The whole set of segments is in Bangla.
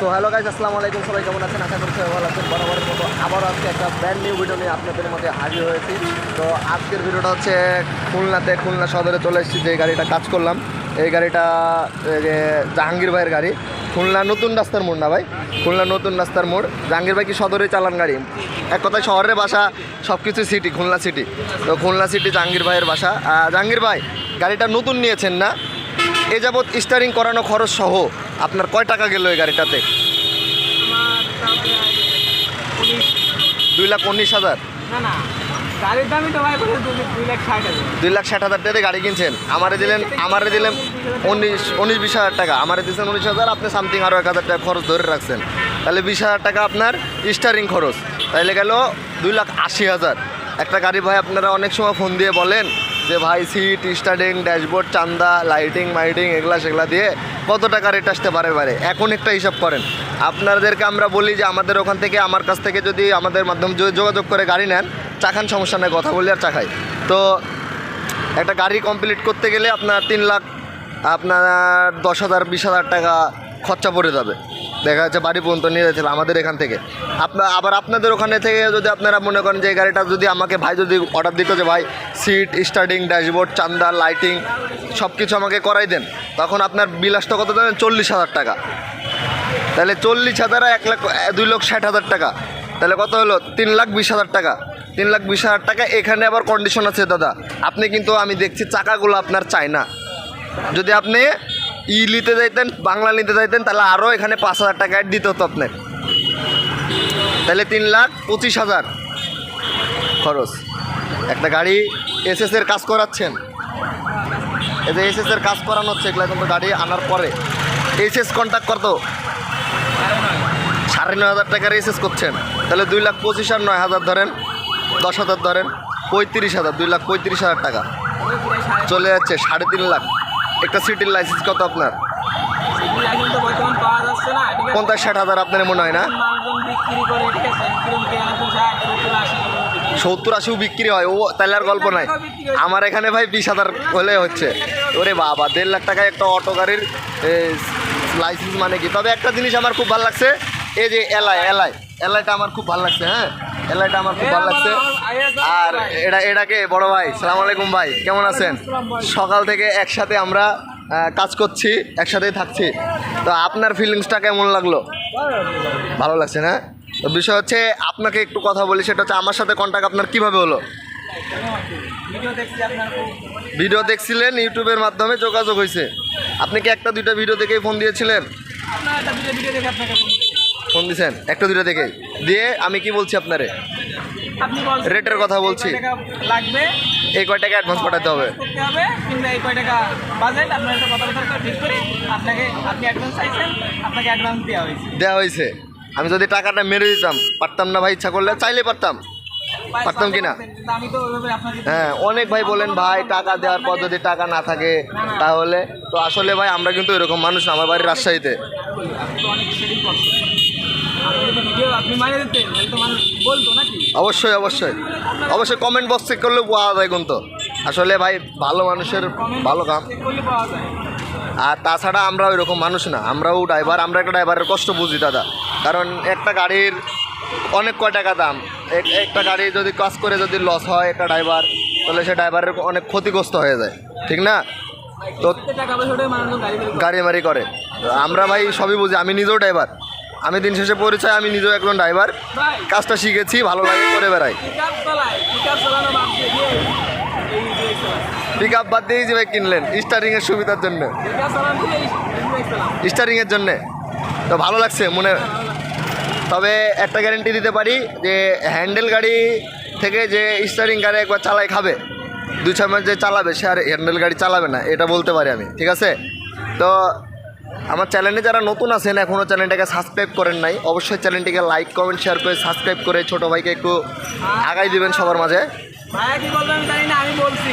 সো হ্যালো গাইজ আসসালামু আলাইকুম। সবাই কেমন আছেন? আশা করি সবাই ভালো আছেন। বরাবরের মতো আবার আজকে একটা ব্র্যান্ড নিউ ভিডিও নিয়ে আপনাদের মধ্যে হাজির হয়েছি। তো, আজকের ভিডিওটা হচ্ছে খুলনাতে, খুলনা সদরে চলে এসেছি, যে গাড়িটা কাজ করলাম। এই গাড়িটা যে জাহাঙ্গীর ভাইয়ের গাড়ি। খুলনা নতুন রাস্তার মোড় না ভাই? খুলনা নতুন রাস্তার মোড়। জাহাঙ্গীর ভাই কি সদরে চালান গাড়ি? এক কথায় শহরের বাসা সব কিছু সিটি খুলনা সিটি তো, খুলনা সিটি জাহাঙ্গীর ভাইয়ের বাসা। জাহাঙ্গীর ভাই, গাড়িটা নতুন নিয়েছেন না? এ যাবৎ স্টারিং করানো খরচ সহ আপনার কয় টাকা গেল এই গাড়িটাতে? দুই লাখ উনিশ হাজার? না না। গাড়ির দামই তো ভাই বলে দুই দুই লাখ ষাট হাজার। দুই লাখ ষাট হাজার টাকা গাড়ি কিনছেন? আমারে দিলেন আমারে দিলেন উনিশ উনিশ বিশ হাজার টাকা। আমারে দিয়েছেন উনিশ হাজার আপনি সামথিং আরও এক হাজার টাকা খরচ ধরে রাখছেন। তাহলে বিশ হাজার টাকা আপনার স্টারিং খরচ। তাইলে গেল দুই লাখ আশি হাজার। একটা গাড়ি ভাই আপনারা অনেক সময় ফোন দিয়ে বলেন যে ভাই সিট, স্টার্টিং, ড্যাশবোর্ড, চান্দা, লাইটিং, মাইটিং, এগুলা সেগুলা দিয়ে কত টাকা রেট আসতে পারে পারে এখন একটা হিসাব করেন। আপনাদেরকে আমরা বলি যে আমাদের ওখান থেকে, আমার কাছ থেকে যদি আমাদের মাধ্যমে যোগাযোগ করে গাড়ি নেন চাখান সমস্যা নেই, কথা বলি আর চাখাই তো একটা গাড়ি কমপ্লিট করতে গেলে আপনার তিন লাখ, আপনার দশ হাজার, বিশ হাজার টাকা খরচা পড়ে যাবে। দেখা যাচ্ছে বাড়ি পর্যন্ত নিয়ে যাচ্ছিল আমাদের এখান থেকে। আপনার আবার আপনাদের ওখানে থেকে যদি আপনারা মনে করেন যে এই গাড়িটা যদি আমাকে ভাই যদি অর্ডার দিত যে ভাই সিট স্টার্টিং ড্যাশবোর্ড চান্দা লাইটিং সব কিছু আমাকে করাই দেন, তখন আপনার বিল আসতে কত দেবেন চল্লিশ হাজার টাকা। তাহলে চল্লিশ হাজার এক লাখ, দুই লক্ষ ষাট হাজার টাকা। তাহলে কত হলো? তিন লাখ বিশ হাজার টাকা। তিন লাখ বিশ হাজার টাকা, এখানে আবার কন্ডিশন আছে দাদা। আপনি কিন্তু, আমি দেখছি চাকাগুলো আপনার চাই না। যদি আপনি ই নিতে যাইতেন, বাংলা নিতে যাইতেন, তাহলে আরও এখানে পাঁচ হাজার টাকা অ্যাড দিতে হতো আপনার। তাহলে তিন লাখ পঁচিশ হাজার খরচ। একটা গাড়ি এসএস এর কাজ করাচ্ছেন। এই যে এসএস এর কাজ করানো হচ্ছে, এগুলো কিন্তু গাড়ি আনার পরে। এসএস কন্ট্যাক্ট করতো সাড়ে নয় হাজার টাকা রেসেস করছেন। তাহলে দুই লাখ পঁচিশ আর নয় হাজার ধরেন, দশ হাজার ধরেন, পঁয়ত্রিশ হাজার, দুই লাখ পঁয়ত্রিশ হাজার টাকা। চলে যাচ্ছে সাড়ে তিন লাখ। একটা সিটির লাইসেন্স কত আপনার? পঞ্চাশ ষাট হাজার আপনার মনে হয় না? সত্তর আশিও বিক্রি হয়। ও তাহলে আর গল্প নাই। আমার এখানে ভাই বিশ হাজার হলে হচ্ছে। ওরে বাবা, দেড় লাখ টাকায় একটা অটো গাড়ির লাইসেন্স মানে কি? তবে একটা জিনিস আমার খুব ভালো লাগছে, এই যে এলাই এলাই এলাইটা আমার খুব ভালো লাগছে হ্যাঁ? এলাইটা আমার খুব ভালো লাগছে। আর এটা এটাকে বড় ভাই সালাম আলাইকুম ভাই কেমন আছেন? সকাল থেকে একসাথে আমরা কাজ করছি একসাথেই থাকছি। তো আপনার ফিলিংসটা কেমন লাগল? ভালো লাগছে না? তো বিষয় হচ্ছে আপনাকে একটু কথা বলি সেটা হচ্ছে আমার সাথে কন্ট্যাক্ট আপনার কীভাবে হলো? ভিডিও দেখছিলেন ইউটিউবের মাধ্যমে যোগাযোগ হয়েছে। আপনি কি একটা দুইটা ভিডিও দেখেই ফোন দিয়েছিলেন? ফোন দিছেন? একটু দুটো দেখে। দিয়ে আমি কি বলছি আপনারে? রেটের কথা বলছি। লাগবে? এই কয় টাকা অ্যাডভান্স পাঠাতে হবে? কিংবা এই কয় টাকা বাজেট আপনার একটা কথা কথা ঠিক করে আপনাকে আপনি অ্যাডভান্স চাইছেন আপনাকে অ্যাডভান্স দেওয়া হয়েছে। দেওয়া হয়েছে। আমি যদি টাকাটা মেরে দিতাম পারতাম না ভাই ইচ্ছা করলে চাইলে পারতাম। পারতাম কি না? কিন্তু আমি তো ওইভাবে আপনাকে হ্যাঁ অনেক ভাই বলেন, ভাই, টাকা দেওয়ার পর যদি টাকা না থাকে তাহলে? তো আসলে ভাই, আমরা কিন্তু এরকম মানুষ আমার বাড়ির রাজশাহীতে। অবশ্যই অবশ্যই। অবশ্যই কমেন্ট বক্স চেক করলেও পাওয়া যায় কিন্তু। আসলে ভাই, ভালো মানুষের ভালো কাম। আর তাছাড়া আমরা ওই রকম মানুষ না, আমরাও ড্রাইভার আমরা একটা ড্রাইভারের কষ্ট বুঝি, দাদা। কারণ একটা গাড়ির অনেক কয় টাকা দাম? একটা গাড়ি যদি কাজ করে যদি লস হয় একটা ড্রাইভার তাহলে সে ড্রাইভারের অনেক ক্ষতিগ্রস্ত হয়ে যায়। ঠিক না? তো গাড়ি। মারি করে। আমরা ভাই সবই বুঝি, আমি নিজেও ড্রাইভার আমি দিন শেষে পরিচয়, আমি নিজেও একজন ড্রাইভার কাজটা শিখেছি ভালো লাগে করে বেড়াই। পিক আপ বাদ দিয়েই যে ভাই কিনলেন স্টারিংয়ের সুবিধার জন্য। স্টারিংয়ের জন্যে। তো ভালো লাগছে, মনে তবে একটা গ্যারেন্টি দিতে পারি যে হ্যান্ডেল গাড়ি থেকে যে স্টারিং গাড়ি একবার চালাই খাবে। দু ছয় মাস যে চালাবে সে আর হ্যান্ডেল গাড়ি চালাবে না, এটা বলতে পারি আমি, ঠিক আছে? তো আমার চ্যানেলে যারা নতুন আছেন এখনও চ্যানেলটাকে সাবস্ক্রাইব করেন নাই, অবশ্যই চ্যানেলটিকে লাইক কমেন্ট শেয়ার করে সাবস্ক্রাইব করে ছোটো ভাইকে একটু আগাই দিবেন সবার মাঝে। ভাইয়া কি বলবেন আমি জানি না, আমি বলছি।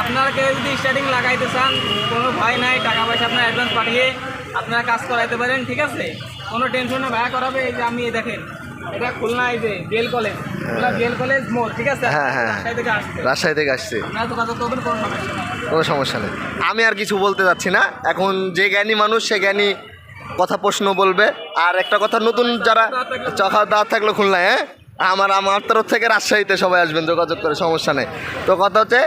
আপনারা কেউ যদি স্টার্টিং লাগাইতে চান, কোনো ভয় নাই, টাকা পয়সা আপনার অ্যাডভান্স পাঠিয়ে আপনারা কাজ করাইতে পারেন, ঠিক আছে? কোনো টেনশন নেই ভাইয়া করাবে এই যে আমি এই দেখেন এটা খুলনা এই যে গেল কলেজ খুলনা কলেজ মোড় ঠিক আছে? হ্যাঁ, হ্যাঁ। রাজশাহী থেকে আসছে। রাজশাহী থেকে আসছে। আপনারা যোগাযোগ করবেন কোনো সমস্যা নেই। কোনো সমস্যা নেই। আমি আর কিছু বলতে যাচ্ছি না। এখন যে জ্ঞানী মানুষ সে জ্ঞানী কথা প্রশ্ন বলবে। আর একটা কথা নতুন যারা চখা দাঁত থাকল খুলনায় হ্যাঁ? আমার আমার তরফ থেকে রাজশাহীতে সবাই আসবেন যোগাযোগ করে সমস্যা নেই। তো কথা হচ্ছে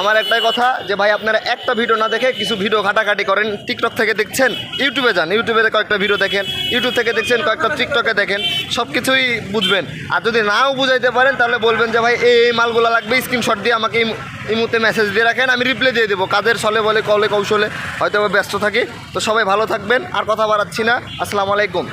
আমার একটাই কথা যে ভাই আপনারা একটা ভিডিও না দেখে কিছু ভিডিও ঘাটাঘাটি করেন। টিকটক থেকে দেখছেন ইউটিউবে যান। ইউটিউবে কয়েকটা ভিডিও দেখেন ইউটিউব থেকে দেখছেন, কয়েকটা টিকটকে দেখেন সব কিছুই বুঝবেন। আর যদি নাও বুঝাইতে পারেন, তাহলে বলবেন যে ভাই, এই এই মালগুলো লাগবে স্ক্রিনশট দিয়ে আমাকে এই মুহূর্তে মেসেজ দিয়ে রাখেন, আমি রিপ্লাই দিয়ে দেবো। কাদের ছলে বলে, কলে কৌশলে হয়তো ব্যস্ত থাকি। তো সবাই ভালো থাকবেন, আর কথা বাড়াচ্ছি না। আসসালামু আলাইকুম।